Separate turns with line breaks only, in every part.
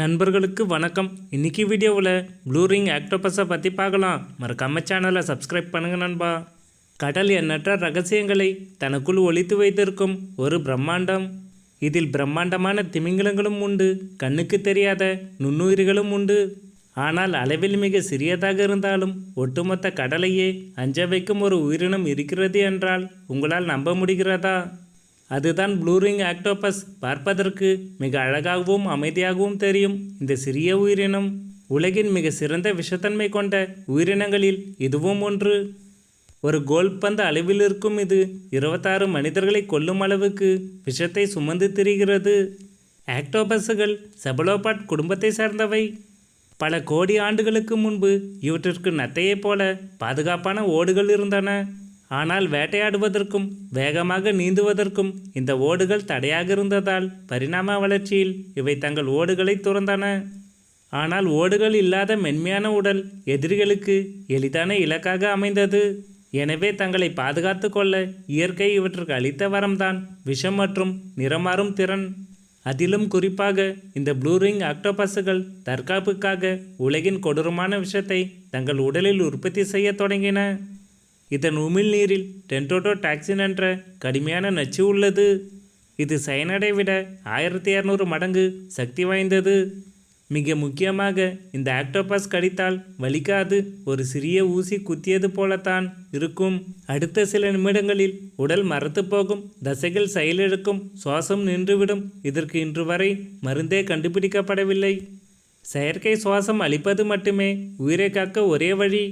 நண்பர்களுக்கு வணக்கம். இன்னைக்கு வீடியோவில் ப்ளூ ரிங் ஆக்டோபஸை பற்றி பார்க்கலாம். மறக்காம சேனலை சப்ஸ்கிரைப் பண்ணுங்க நண்பா. கடல் எண்ணற்ற ரகசியங்களை தனக்குள் ஒழித்து வைத்திருக்கும் ஒரு பிரம்மாண்டம். இதில் பிரம்மாண்டமான திமிங்கலங்களும் உண்டு. கண்ணுக்கு தெரியாத நுண்ணுயிர்களும் உண்டு. ஆனால் அளவில் மிக சிறியதாக இருந்தாலும் ஒட்டுமொத்த கடலையே அஞ்ச வைக்கும் ஒரு உயிரினம் இருக்கிறது என்றால் உங்களால் நம்ப முடிகிறதா? அதுதான் ப்ளூரிங் ஆக்டோபஸ் பார்ப்பதற்கு மிக அழகாகவும் அமைதியாகவும் தெரியும் இந்த சிறிய உயிரினம். உலகின் மிக சிறந்த விஷத்தன்மை கொண்ட உயிரினங்களில் இதுவும் ஒன்று. ஒரு கோல் பந்து அளவில் இருக்கும் இது இருபத்தாறு மனிதர்களை கொல்லும் அளவுக்கு விஷத்தை சுமந்து திரிகிறது. ஆக்டோபஸுகள் செபலோபாட் குடும்பத்தை சார்ந்தவை. பல கோடி ஆண்டுகளுக்கு முன்பு இவற்றிற்கு நத்தையைப் போல பாதுகாப்பான ஓடுகள் இருந்தன. ஆனால் வேட்டையாடுவதற்கும் வேகமாக நீந்துவதற்கும் இந்த ஓடுகள் தடையாக இருந்ததால் பரிணாம வளர்ச்சியில் இவை தங்கள் ஓடுகளை துறந்தன. ஆனால் ஓடுகள் இல்லாத மென்மையான உடல் எதிரிகளுக்கு எளிதான இலக்காக அமைந்தது. எனவே தங்களை பாதுகாத்து கொள்ள இயற்கை இவற்றுக்கு அளித்த வரம்தான் விஷம் மற்றும் நிறமாறும் திறன். அதிலும் குறிப்பாக இந்த ப்ளூ ரிங் ஆக்டோபஸுகள் தற்காப்புக்காக உலகின் கொடூரமான விஷத்தை தங்கள் உடலில் உற்பத்தி செய்யத் தொடங்கின. இதன் உமிழ்நீரில் டென்டோட்டோ டாக்ஸின் என்ற கடுமையான நச்சு உள்ளது. இது சயனடை விட ஆயிரத்தி இரநூறு மடங்கு சக்தி வாய்ந்தது. மிக முக்கியமாக இந்த ஆக்டோபஸ் கடித்தால் வலிக்காது ஒரு சிறிய ஊசி குத்தியது போலத்தான் இருக்கும். அடுத்த சில நிமிடங்களில் உடல் மரத்து போகும் தசைகள் செயலிழக்கும் சுவாசம் நின்றுவிடும். இதற்கு இன்று வரை மருந்தே கண்டுபிடிக்கப்படவில்லை. செயற்கை சுவாசம் அளிப்பது மட்டுமே உயிரை காக்க ஒரே வழி.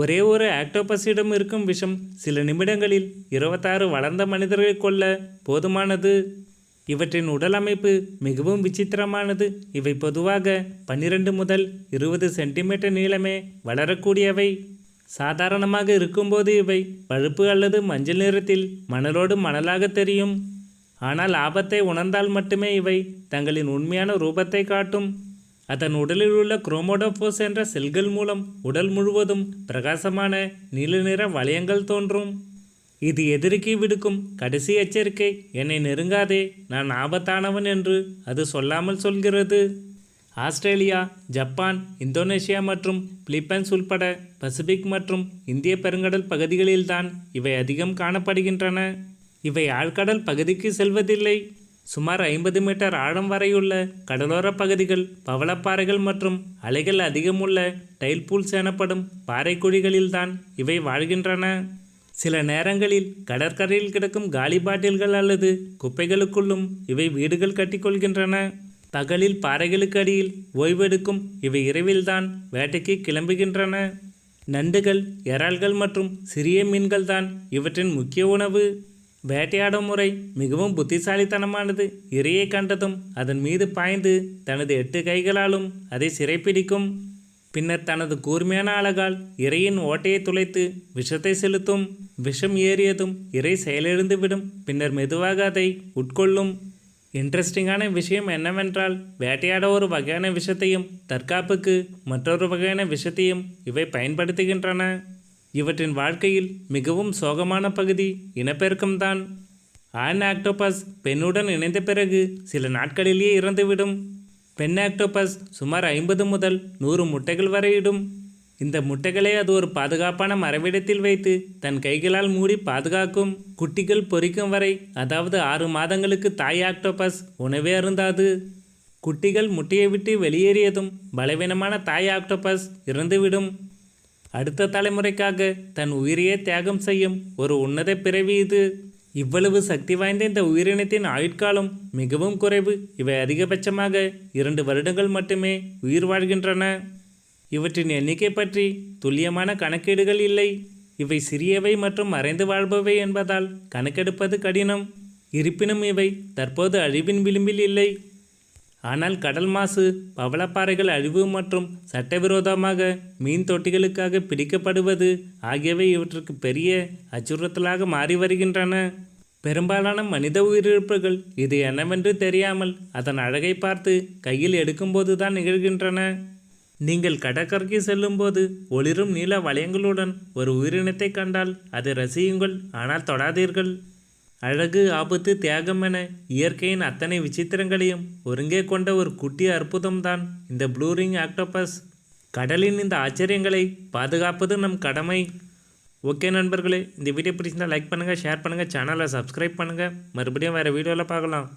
ஒரே ஒரு ஆக்டோபஸிடம் இருக்கும் விஷம் சில நிமிடங்களில் இருபத்தாறு வளர்ந்த மனிதர்களை கொல்ல போதுமானது. இவற்றின் உடல் அமைப்பு மிகவும் விசித்திரமானது. இவை பொதுவாக பன்னிரண்டு முதல் இருபது சென்டிமீட்டர் நீளமே வளரக்கூடியவை. சாதாரணமாக இருக்கும்போது இவை பழுப்பு அல்லது மஞ்சள் நிறத்தில் மணலோடு மணலாக தெரியும். ஆனால் ஆபத்தை உணர்ந்தால் மட்டுமே இவை தங்களின் உண்மையான ரூபத்தை காட்டும். அதன் உடலில் உள்ள குரோமோடோபோஸ் என்ற செல்கள் மூலம் உடல் முழுவதும் பிரகாசமான நீல நிற வளையங்கள் தோன்றும். இது எதிர்க்கி விடுக்கும் கடைசி எச்சரிக்கை. என்னை நெருங்காதே நான் ஆபத்தானவன் என்று அது சொல்லாமல் சொல்கிறது. ஆஸ்திரேலியா ஜப்பான் இந்தோனேஷியா மற்றும் பிலிப்பைன்ஸ் உள்பட பசிபிக் மற்றும் இந்திய பெருங்கடல் பகுதிகளில்தான் இவை அதிகம் காணப்படுகின்றன. இவை ஆழ்கடல் பகுதிக்கு செல்வதில்லை. சுமார் ஐம்பது மீட்டர் ஆழம் வரையுள்ள கடலோர பகுதிகள் பவளப்பாறைகள் மற்றும் அலைகள் அதிகமுள்ள டைல்பூல்ஸ் எனப்படும் பாறைக்குழிகளில்தான் இவை வாழ்கின்றன. சில நேரங்களில் கடற்கரையில் கிடக்கும் காலி பாட்டில்கள் அல்லது குப்பைகளுக்குள்ளும் இவை வீடுகள் கட்டிக்கொள்கின்றன. பகலில் பாறைகளுக்கு அடியில் ஓய்வெடுக்கும் இவை இரவில்தான் வேட்டைக்கு கிளம்புகின்றன. நண்டுகள் இறால்கள் மற்றும் சிறிய மீன்கள் தான் இவற்றின் முக்கிய உணவு. வேட்டையாடும் முறை மிகவும் புத்திசாலித்தனமானது. இரையை கண்டதும் அதன் மீது பாய்ந்து தனது எட்டு கைகளாலும் அதை சிறைப்பிடிக்கும். பின்னர் தனது கூர்மையான அழகால் இரையின் ஓட்டையை துளைத்து விஷத்தை செலுத்தும். விஷம் ஏறியதும் இறை செயலிழந்து விடும். பின்னர் மெதுவாக அதை உட்கொள்ளும். இன்ட்ரெஸ்டிங்கான விஷயம் என்னவென்றால் வேட்டையாட ஒரு வகையான விஷத்தையும் தற்காப்புக்கு மற்றொரு வகையான விஷத்தையும் இவை பயன்படுத்துகின்றன. இவற்றின் வாழ்க்கையில் மிகவும் சோகமான பகுதி இனப்பெருக்கம்தான். ஆண் ஆக்டோபஸ் பெண்ணுடன் இணைந்த பிறகு சில நாட்களிலேயே இறந்துவிடும். பெண் ஆக்டோபஸ் சுமார் ஐம்பது முதல் நூறு முட்டைகள் வரை இடும் இந்த முட்டைகளை அது ஒரு பாதுகாப்பான மறைவிடத்தில் வைத்து தன் கைகளால் மூடி பாதுகாக்கும். குட்டிகள் பொரிக்கும் வரை அதாவது ஆறு மாதங்களுக்கு தாய் ஆக்டோபஸ் உணவே அருந்தாது. குட்டிகள் முட்டையை விட்டு வெளியேறியதும் பலவீனமான தாய் ஆக்டோபஸ் இறந்துவிடும். அடுத்த தலைமுறைக்காக தன் உயிரையே தியாகம் செய்யும் ஒரு உன்னத பிறவி இது. இவ்வளவு சக்தி வாய்ந்த இந்த உயிரினத்தின் ஆயுட்காலம் மிகவும் குறைவு. இவை அதிகபட்சமாக இரண்டு வருடங்கள் மட்டுமே உயிர் வாழ்கின்றன. இவற்றின் எண்ணிக்கை பற்றி துல்லியமான கணக்கீடுகள் இல்லை. இவை சிறியவை மற்றும் மறைந்து வாழ்பவை என்பதால் கணக்கெடுப்பது கடினம். இருப்பினும் இவை தற்போது அழிவின் விளிம்பில் இல்லை. ஆனால் கடல் மாசு பவளப்பாறைகள் அழிவு மற்றும் சட்டவிரோதமாக மீன் தொட்டிகளுக்காக பிடிக்கப்படுவது ஆகியவை இவற்றுக்கு பெரிய அச்சுறுத்தலாக மாறி வருகின்றன. பெரும்பாலான மனித உயிரிழப்புகள் இது என்னவென்று தெரியாமல் அதன் அழகை பார்த்து கையில் எடுக்கும்போது தான் நிகழ்கின்றன. நீங்கள் கடற்கரைக்கு செல்லும்போது ஒளிரும் நீல வளையங்களுடன் ஒரு உயிரினத்தை கண்டால் அதை ரசியுங்கள் ஆனால் தொடாதீர்கள். அழகு ஆபத்து தியாகம் என இயற்கையின் அத்தனை விசித்திரங்களையும் ஒருங்கே கொண்ட ஒரு குட்டி அற்புதம்தான் இந்த ப்ளூ ரிங் ஆக்டோபஸ் கடலின் இந்த ஆச்சரியங்களை பாதுகாப்பது நம் கடமை. ஓகே நண்பர்களே இந்த வீடியோ பிடிச்சிருந்தால் லைக் பண்ணுங்கள் ஷேர் பண்ணுங்கள் சேனலை சப்ஸ்கிரைப் பண்ணுங்கள் மறுபடியும் வேறு வீடியோவில் பார்க்கலாம்.